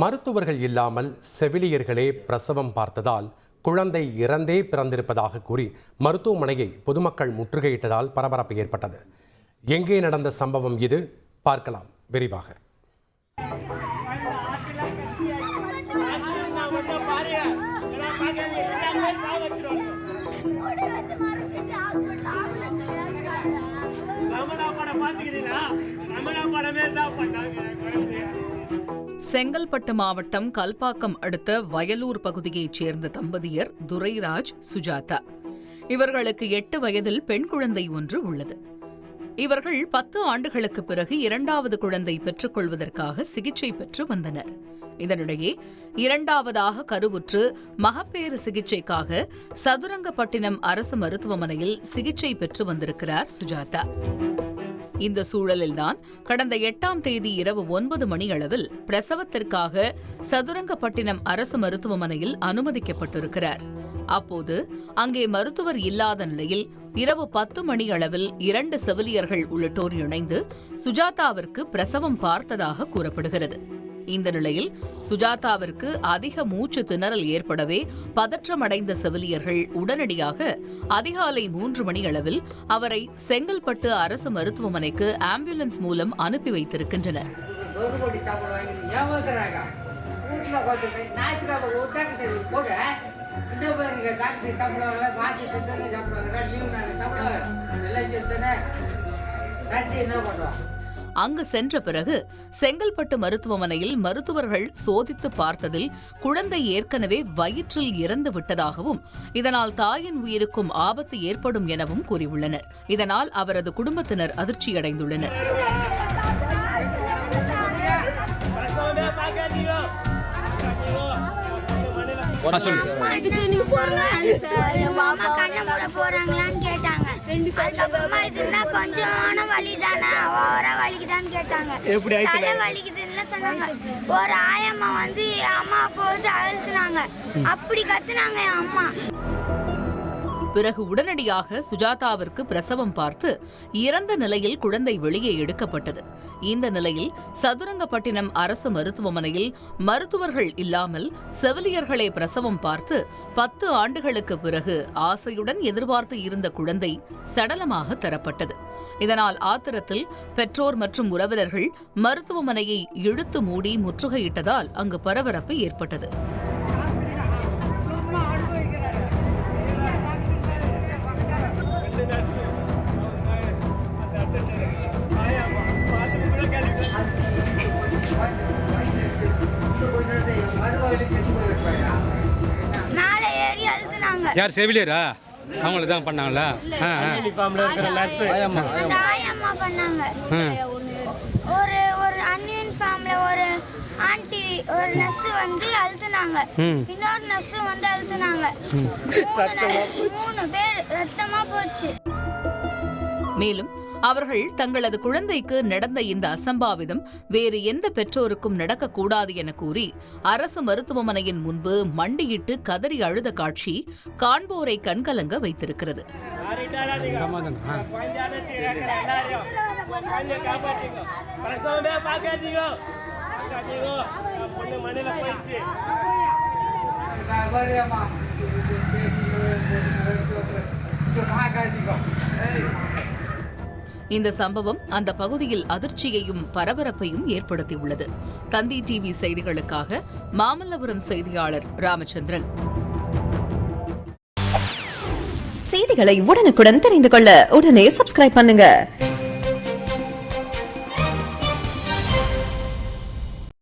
மருத்துவர்கள் இல்லாமல் செவிலியர்களே பிரசவம் பார்த்ததால் குழந்தை இறந்தே பிறந்திருப்பதாக கூறி மருத்துவமனையை பொதுமக்கள் முற்றுகையிட்டதால் பரபரப்பு ஏற்பட்டது. எங்கே நடந்த சம்பவம் இது? பார்க்கலாம். விரிவாக. ரமணா படம் பாத்துக்கிறீங்களா ரமணா படமே தான் பண்ணாங்க செங்கல்பட்டு மாவட்டம் கல்பாக்கம் அடுத்த வயலூர் பகுதியைச் சேர்ந்த தம்பதியர் துரைராஜ் சுஜாதா. இவர்களுக்கு எட்டு வயதில் பெண் குழந்தை ஒன்று உள்ளது. இவர்கள் பத்து ஆண்டுகளுக்கு பிறகு இரண்டாவது குழந்தை பெற்றுக்கொள்வதற்காக சிகிச்சை பெற்று வந்தனர். இதனிடையே இரண்டாவதாக கருவுற்று மகப்பேறு சிகிச்சைக்காக சதுரங்கப்பட்டினம் அரசு மருத்துவமனையில் சிகிச்சை பெற்று வந்திருக்கிறார் சுஜாதா. இந்த சூழலில்தான் கடந்த எட்டாம் தேதி இரவு ஒன்பது மணியளவில் பிரசவத்திற்காக சதுரங்கப்பட்டினம் அரசு மருத்துவமனையில் அனுமதிக்கப்பட்டிருக்கிறார். அப்போது அங்கே மருத்துவர் இல்லாத நிலையில் இரவு பத்து மணி அளவில் இரண்டு செவிலியர்கள் உள்ளிட்டோர் இணைந்து சுஜாதாவிற்கு பிரசவம் பார்த்ததாக கூறப்படுகிறது. இந்த நிலையில் சுஜாதாவிற்கு அதிக மூச்சு திணறல் ஏற்படவே பதற்றமடைந்த செவிலியர்கள் உடனடியாக அதிகாலை மூன்று மணி அளவில் அவரை செங்கல்பட்டு அரசு மருத்துவமனைக்கு ஆம்புலன்ஸ் மூலம் அனுப்பி வைத்திருக்கின்றனர். என்ன பண்ணுவாங்க அங்கு சென்ற பிறகு செங்கல்பட்டு மருத்துவமனையில் மருத்துவர்கள் சோதித்து பார்த்ததில் குழந்தை ஏற்கனவே வயிற்றில் இறந்து விட்டதாகவும் இதனால் தாயின் உயிருக்கும் ஆபத்து ஏற்படும் எனவும் கூறியுள்ளனர். இதனால் அவரது குடும்பத்தினர் அதிர்ச்சியடைந்துள்ளனர். அதுக்கு போறாங்க மாமா கண்ணை மூட போறாங்களான்னு கேட்டாங்க அதுக்கப்புறமா இதுனா கொஞ்சமான வலி தானே ஓவரா வலிக்குதான்னு கேட்டாங்க. எப்படி ஆயிடுச்சு? தலை வலிக்குதுன்னு சொன்னாங்க. ஒரு ஆயம்மா வந்து அம்மா போட்டு அழுத்துனாங்க. அப்படி கத்துனாங்க என் அம்மா. பிறகு உடனடியாக சுஜாதாவிற்கு பிரசவம் பார்த்து இறந்த நிலையில் குழந்தை வெளியே எடுக்கப்பட்டது. இந்த நிலையில் சதுரங்கப்பட்டினம் அரசு மருத்துவமனையில் மருத்துவர்கள் இல்லாமல் செவிலியர்களை பிரசவம் பார்த்து பத்து ஆண்டுகளுக்கு பிறகு ஆசையுடன் எதிர்பார்த்து இருந்த குழந்தை சடலமாக தரப்பட்டது. இதனால் ஆத்திரத்தில் பெற்றோர் மற்றும் உறவினர்கள் மருத்துவமனையை இழுத்து மூடி முற்றுகையிட்டதால் அங்கு பரபரப்பு ஏற்பட்டது. யார் செவிலியரா? அவங்கள தான் பண்ணாங்களா? யூனிஃபார்ம்ல இருக்கிற நர்ஸு ஆயம்மா பண்ணாங்க. ஒரு ஒரு அன்யூனிஃபார்ம்ல ஆண்டி ஒரு நர்ஸ் வந்து அழுத்துனாங்க. இன்னொரு நர்ஸ் வந்து அழுத்துனாங்க. மூணு பேர் ரத்தமா போச்சு. மேலும் அவர்கள் தங்களது குழந்தைக்கு நடந்த இந்த அசம்பாவிதம் வேறு எந்த பெற்றோருக்கும் நடக்கக்கூடாது என கூறி அரசு மருத்துவமனையின் முன்பு மண்டியிட்டு கதறி அழுத காட்சி காண்போரை கண்கலங்க வைத்திருக்து இந்த சம்பவம் அந்த பகுதியில் அதிர்ச்சியையும் பரபரப்பையும் ஏற்படுத்தியுள்ளது. தந்தி டிவி செய்திகளுக்காக மாமல்லபுரம் செய்தியாளர் ராமச்சந்திரன். செய்திகளை உடனுக்குடன் தெரிந்து கொள்ள உடனே சப்ஸ்கிரைப் பண்ணுங்க.